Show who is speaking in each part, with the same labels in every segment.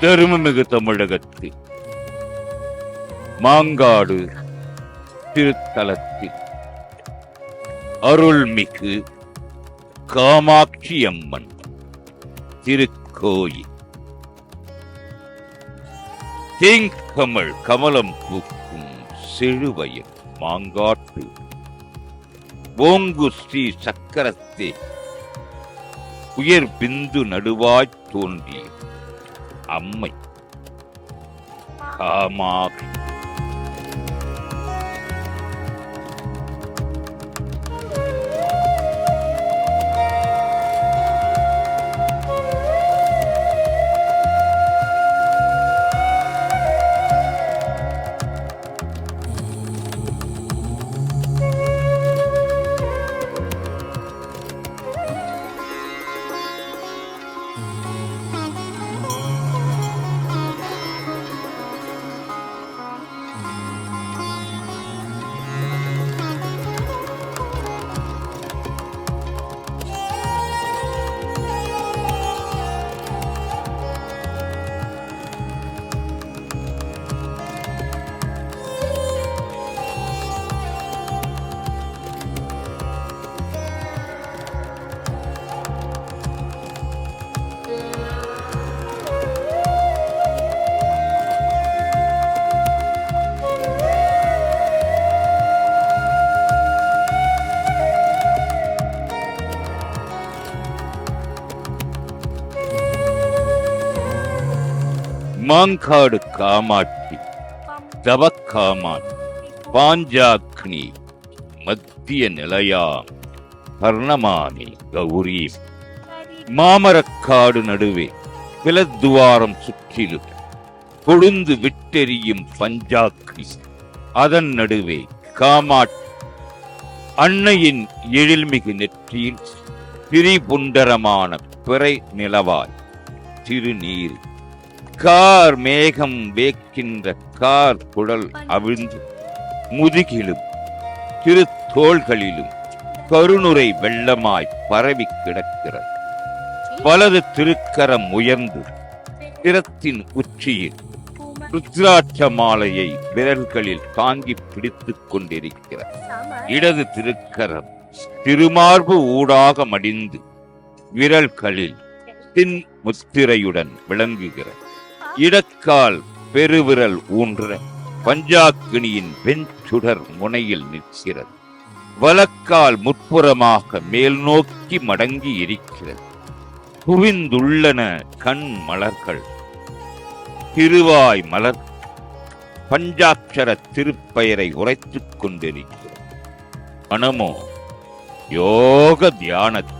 Speaker 1: தருமமிகு தமிழகத்தில். மாங்காடு திருத்தலத்தில். அருள்மிகு காமாட்சி அம்மன் திருக்கோயில். தேங்கமள் கமலம் பூக்கும் செழுவயல் மாங்காட்டு. ஓங்கு ஸ்ரீ சக்கரத்தே. உயர் பிந்து நடுவாய்த் தோன்றிய அம்மை. காமாட்சி மாங்காடு காமாட்சி தவக்காமான் பாஞ்சாக்னி மத்திய நிலையாம் கர்ணமானி கௌரி. மாமரக்காடு நடுவே பிளத்துவாரம் சுற்றிலும் கொழுந்து விட்டெறியும் பஞ்சாக்னி. அதன் நடுவே காமாட்டி அன்னையின் எழில்மிகு நெற்றியில் திரிபுண்டரமான பிறை நிலவாய் திருநீர். கார் மேகம் வேக்கின்ற கார் குடல் அவிழ்ந்து முதுகிலும் திருத்தோள்களிலும் கருணுரை வெள்ளமாய் பரவி கிடக்கிறது. வலது திருக்கரம் உயர்ந்து திறத்தின் உச்சியில் ருத்ராட்ச மாலையை விரல்களில் தாங்கி பிடித்துக் கொண்டிருக்கிறார் இடது திருக்கரம் திருமார்பு ஊடாக மடிந்து விரல்களில் தின் முத்திரையுடன் விளங்குகிறது. இடக்கால் பெருவிரல் ஊன்ற பஞ்சாக்கினியின் வெண்சுடர் முனையில் நிற்கிறது. வலக்கால் முற்புறமாக மேல் நோக்கி மடங்கி இருக்கிறது. குவிந்துள்ளன கண் மலர்கள். திருவாய் மலர் பஞ்சாட்சர திருப்பெயரை உரைத்துக் கொண்டிருக்கிறது. மனமோ யோக தியானத்தில்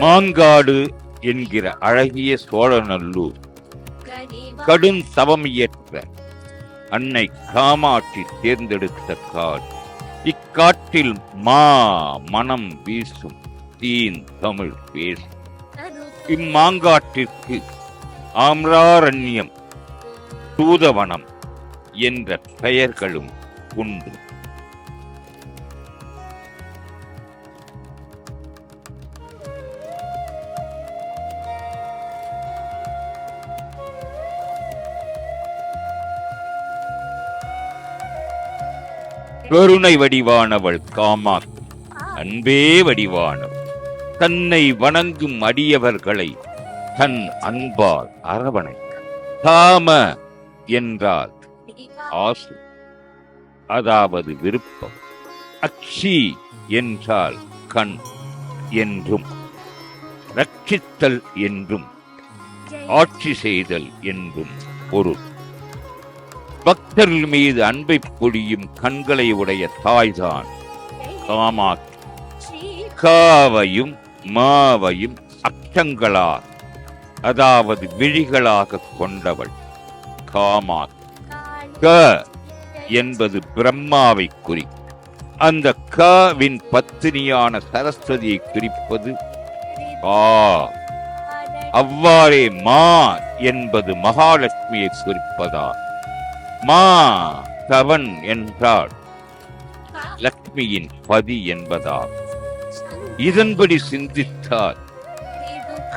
Speaker 1: மாங்காடு என்கிற அழகிய சோழநல்லூர். கடும் தவம் இயற்ற அன்னை காமாட்சி தேர்ந்தெடுத்த காடு. இக்காட்டில் மா மனம் வீசும் தீன் தமிழ் பேசும். இம்மாங்காட்டிற்கு ஆம்ராரண்யம் தூதவனம் என்ற பெயர்களும் உண்டு. கருணை வடிவானவள் காமாக். அன்பே வடிவானவள். தன்னை வணங்கும் அடியவர்களை தன் அன்பால் அரவணை காம என்றால் ஆசை. அதாவது விருப்பம். அக்ஷி என்றால் கண் என்றும். ரட்சித்தல் என்றும். ஆட்சி செய்தல் என்றும் பொருள். பக்தர்கள் மீது அன்பை பொழியும் கண்களை உடைய தாய்தான். காமா காவையும் மாவையும் அச்சங்களார் அதாவது விழிகளாக கொண்டவள். காமா க என்பது பிரம்மாவை குறி. அந்த கவின் பத்தினியான சரஸ்வதியை குறிப்பது ஆ. அவ்வாறே மா என்பது மகாலட்சுமியை குறிப்பதா? மா சவன் என்றால் லக்ஷ்மியின் பதி என்பதால். இதன்படி சிந்தித்தால்.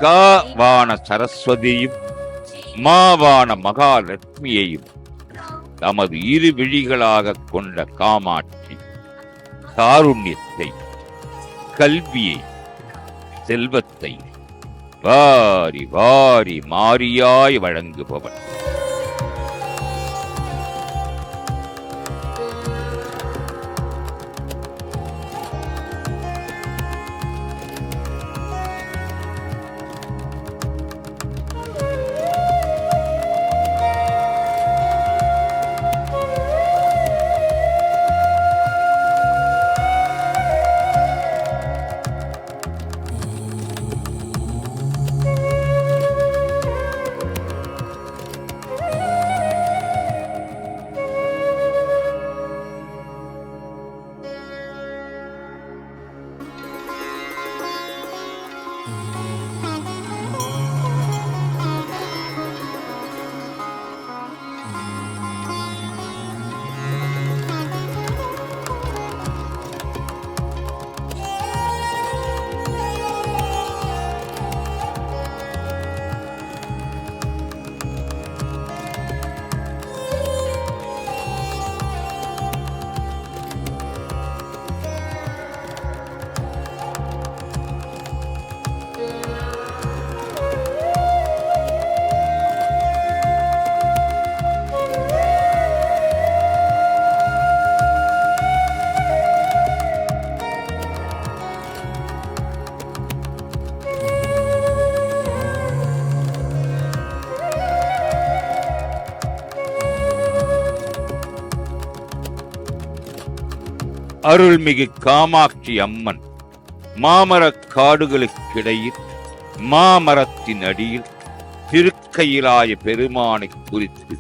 Speaker 1: காவான சரஸ்வதியும் மாவான மகாலட்சுமியையும் தமது இரு விழிகளாக கொண்ட காமாட்சி காருண்யத்தை கல்வியை செல்வத்தை வாரி வாரி மாறியாய் வழங்குபவன் அருள்மிகு காமாட்சி அம்மன் மாமரக் காடுகளுக்கிடையில் மாமரத்தின் அடியில் திருக்கையிலாய பெருமானை குறித்து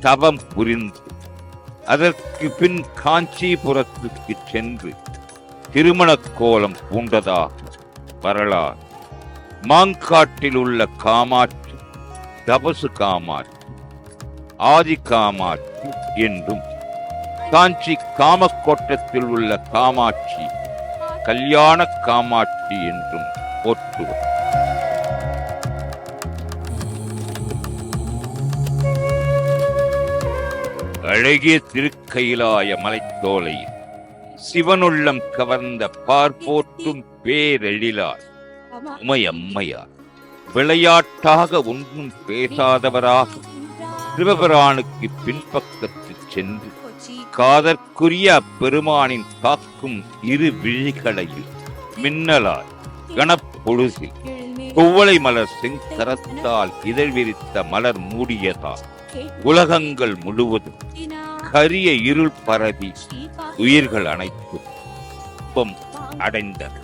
Speaker 1: தவம் புரிந்து அதற்கு பின் காஞ்சிபுரத்துக்கு சென்று திருமணக் கோலம் பூண்டதாக வரலாறு. மாங்காட்டில் உள்ள காமாட்சி தபசு காமாட்சி ஆதி காமாட்சி என்றும் காஞ்சி காமக்கோட்டத்தில் உள்ள காமாட்சி கல்யாண காமாட்சி என்றும் போற்றுவர். அழகிய திருக்கையிலாய மலைத்தோலையில் சிவனுள்ளம் கவர்ந்த பார்போற்றும் பேரெழிலார். உமையம்மையார் விளையாட்டாக ஒன்றும் பேசாதவராக சிவபிரானுக்கு பின்பக்கத்து சென்று காதற்குரிய அப்பெருமானின் காக்கும் இரு விழிகளையும் மின்னலாய் கனப்பொழுதில் குவளை மலர் செங்கரத்தால் இதழ் விரித்த மலர் மூடியதால் உலகங்கள் முழுவதும் கரிய இருள் பரவி உயிர்கள் அனைத்தும் துன்பம் அடைந்தன.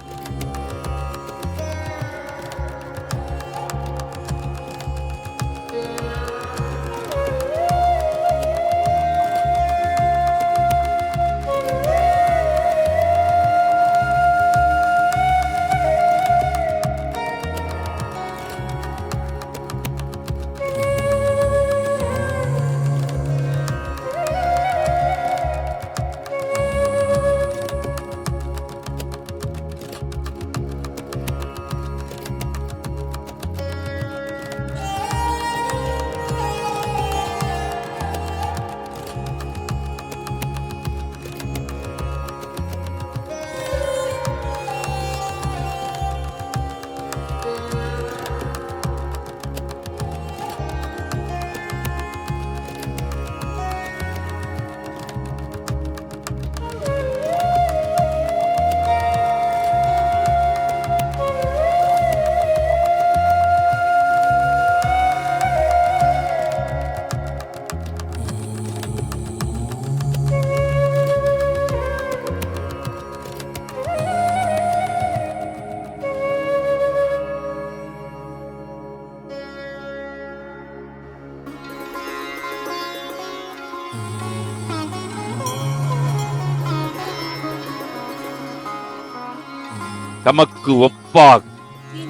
Speaker 1: தமக்கு ஒப்பாக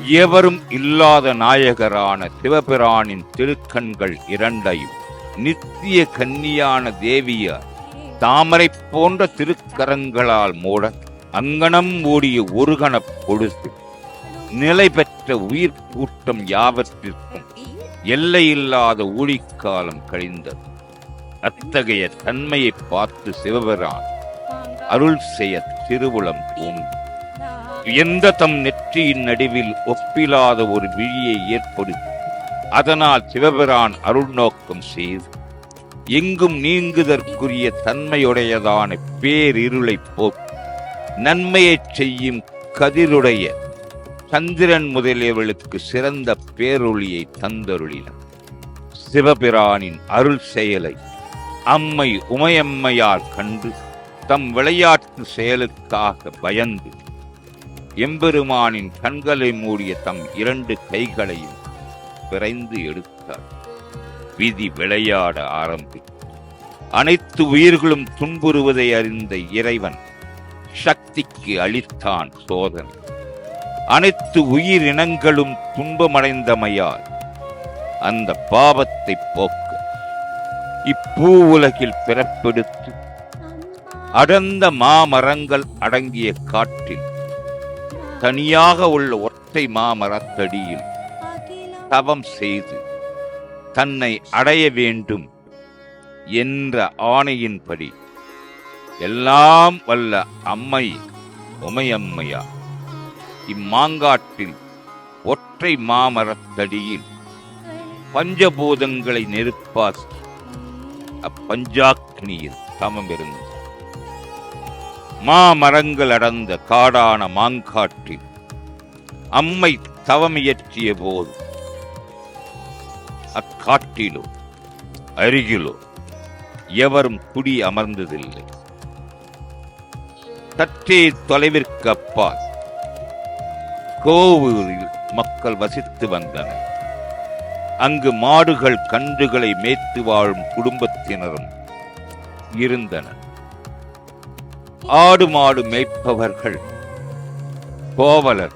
Speaker 1: எவரும் இல்லாத நாயகரான சிவபிரானின் திருக்கண்கள் இரண்டையும் நித்திய கன்னியான தேவியார் தாமரை போன்ற திருக்கரங்களால் மூட அங்கனம் ஓடிய ஒரு கணப் பொழுது நிலை பெற்ற உயிர் கூட்டம் யாவற்றிற்கும் எல்லையில்லாத ஊழிக்காலம் கழிந்தது. அத்தகைய தன்மையை பார்த்து சிவபிரான் அருள் செய்ய திருவுளம் தூண்டி. எந்த தம் நெற்றியின் நடுவில் ஒப்பிலாத ஒரு விழியை ஏற்படுத்தி அதனால் சிவபிரான் அருள் நோக்கம் செய்து எங்கும் நீங்குதற்குரிய தன்மையுடையதான பேரிருளை போக்கு நன்மையைச் செய்யும் கதிருடைய சந்திரன் முதலியவளுக்கு சிறந்த பேரொளியை தந்தருளினார். சிவபிரானின் அருள் செயலை அம்மை உமையம்மையார் கண்டு தம் விளையாட்டு செயலுக்காக பயந்து எம்பெருமானின் கண்களை மூடிய தம் இரண்டு கைகளையும் விரைந்து எடுத்தார். விதி விளையாட ஆரம்பி அனைத்து உயிர்களும் துன்புறுவதை அறிந்த இறைவன் சக்திக்கு அளித்தான் சோதனை. அனைத்து உயிரினங்களும் துன்பமடைந்தமையால் அந்த பாவத்தை போக்க இப்பூ உலகில் பிறப்பெடுத்து அடர்ந்த மாமரங்கள் அடங்கிய காட்டில் தனியாக உள்ள ஒற்றை மாமரத்தடியில் தவம் செய்து தன்னை அடைய வேண்டும் என்ற ஆணையின்படி எல்லாம் வல்ல அம்மை உமையம்மையா இம்மாங்காட்டில் ஒற்றை மாமரத்தடியில் பஞ்சபூதங்களை நெருப்பாக்கி அப்பஞ்சாக்கினியில் தமம் இருந்தது. மாமரங்கள் அடர்ந்த காடான மாங்காட்டில் அம்மை தவமியற்றிய போது அக்காட்டிலோ அருகிலோ எவரும் குடி அமர்ந்ததில்லை. சற்றே தொலைவிற்கு அப்பால் கோவூரில் மக்கள் வசித்து வந்தனர். அங்கு மாடுகள் கன்றுகளை மேய்த்து வாழும் குடும்பத்தினரும் இருந்தனர். ஆடு மாடு மேய்ப்பவர்கள். கோவலர்.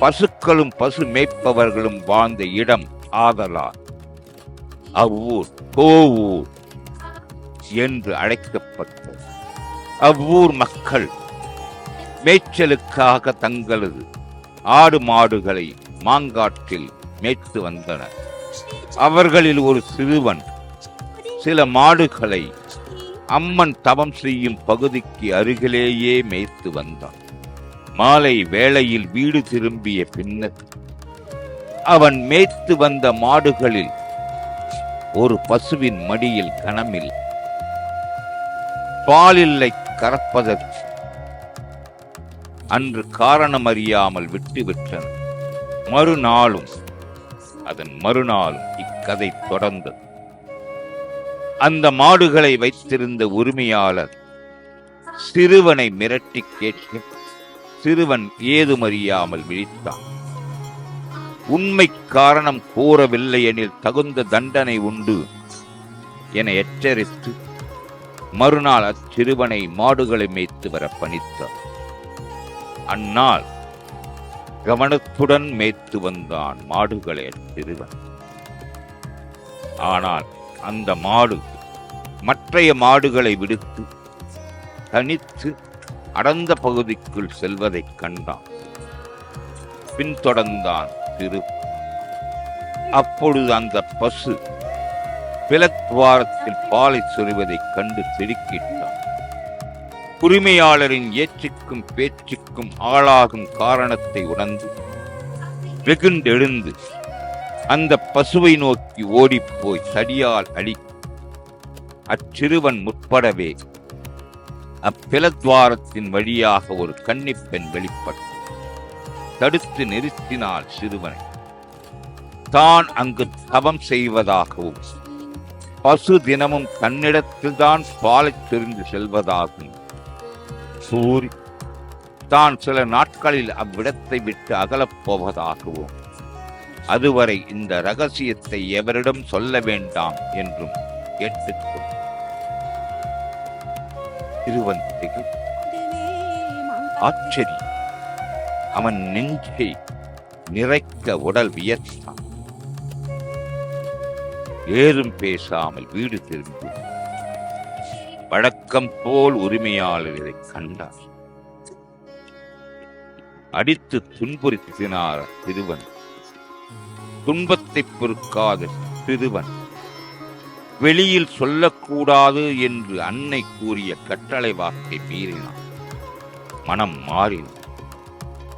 Speaker 1: பசுக்களும் பசு மேய்ப்பவர்களும் வாழ்ந்த இடம் ஆதலால். அவ்வூர் கோவூர் என்று அழைக்கப்பட்டது. அவ்வூர் மக்கள் மேய்ச்சலுக்காக தங்களது ஆடு மாடுகளை மாங்காட்டில் மேய்த்து வந்தனர். அவர்களில் ஒரு சிறுவன் சில மாடுகளை அம்மன் தவம் செய்யும் பகுதிக்கு அருகிலேயே மேய்த்து வந்தான். மாலை வேளையில் வீடு திரும்பிய பின்னர் அவன் மேய்த்து வந்த மாடுகளில் ஒரு பசுவின் மடியில் கணமில் பாலில்லை கறப்பதற்கு அன்று காரணம் அறியாமல் விட்டுவிட்டன. மறுநாளும் அதன் மறுநாளும் இக்கதை தொடர்ந்தது. அந்த மாடுகளை வைத்திருந்த உரிமையாளர் சிறுவனை மிரட்டி கேட்க சிறுவன் ஏதுமறியாமல் விழித்தான். உண்மை காரணம் கூறவில்லை எனில் தகுந்த தண்டனை உண்டு என எச்சரித்து மறுநாள் அச்சிறுவனை மாடுகளை மேய்த்து வர பணித்தார் அந்நாள் கவனத்துடன் மேய்த்து வந்தான் மாடுகளை அச்சிறுவன். ஆனால் அந்த மாடு மற்றைய மாடுகளை விடுத்து தனித்து அடர்ந்த பகுதிக்குள் செல்வதைக் கண்டான். பின்தொடர்ந்தான் திரு. அப்பொழுது அந்த பசு பிளத்வாரத்தில் பாலை சொருவதைக் கண்டு திடுக்கிட்டான். உரிமையாளரின் ஏச்சுக்கும் பேச்சுக்கும் ஆளாகும் காரணத்தை உணர்ந்து வெகுண்டெழுந்து அந்த பசுவை நோக்கி ஓடிப்போய் சடியால் அடி. அச்சிறுவன் முற்படவே. அப்பிலத்வாரத்தின் வழியாக ஒரு கன்னிப்பெண் வெளிப்பட்டு தடுத்து நிறுத்தினாள் சிறுவனை. தான் அங்கு தவம் செய்வதாகவும் பசு தினமும் தன்னிடத்தில்தான் பாலை தெரிந்து செல்வதாகவும். சூரி தான் சில நாட்களில் அவ்விடத்தை விட்டு அகலப் போவதாகவும். அதுவரை இந்த ரகசியத்தை எவரிடம் சொல்ல வேண்டாம் என்றும் கேட்டுக்கும் சிறுவன் ஆச்சரியம் அவன் நெஞ்சை நிறைக்க உடல் வியத்தான் ஏதும் பேசாமல் வீடு திரும்பி வழக்கம் போல் உரிமையாளர்களை கண்டார். அடித்து துன்புறுத்தினார் திருவன் துன்பத்தை பொறுக்காத சிறுவன் வெளியில் சொல்லக்கூடாது என்று அன்னை கூறிய கட்டளை வார்த்தை மீறினான். மனம் மாறினான்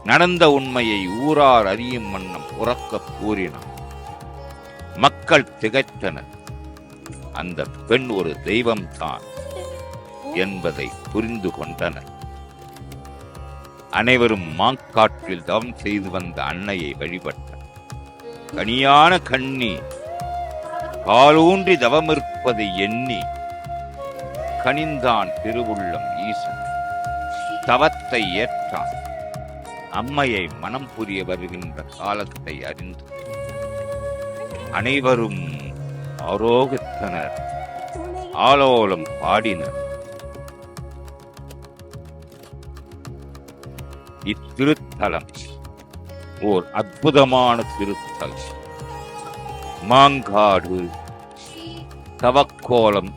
Speaker 1: நடந்த உண்மையை ஊரார் அறியும் வண்ணம் உறக்கக் கூறினான். மக்கள் திகைத்தனர். அந்த பெண் ஒரு தெய்வம்தான் என்பதை புரிந்து கொண்டனர். அனைவரும் மாங்காற்றில் தவம் செய்து வந்த அன்னையை வழிபட்டனர். கனியான கண்ணி காலூன்றி தவமிருப்பதை எண்ணி கனிந்தான் திருவுள்ளம் ஈசன். தவத்தை ஏற்றான். அம்மையை மனம் புரிய வருகின்ற காலத்தை அறிந்து அனைவரும் ஆரோகித்தனர் ஆலோலம் பாடினர். இத்திருத்தலம் ஓர் அற்புதமான திருத்தலம். மாங்காடு தவக்கோலம்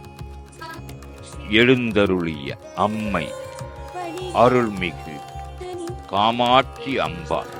Speaker 1: எழுந்தருளிய அம்மை அருள்மிகு காமாட்சி அம்பாள்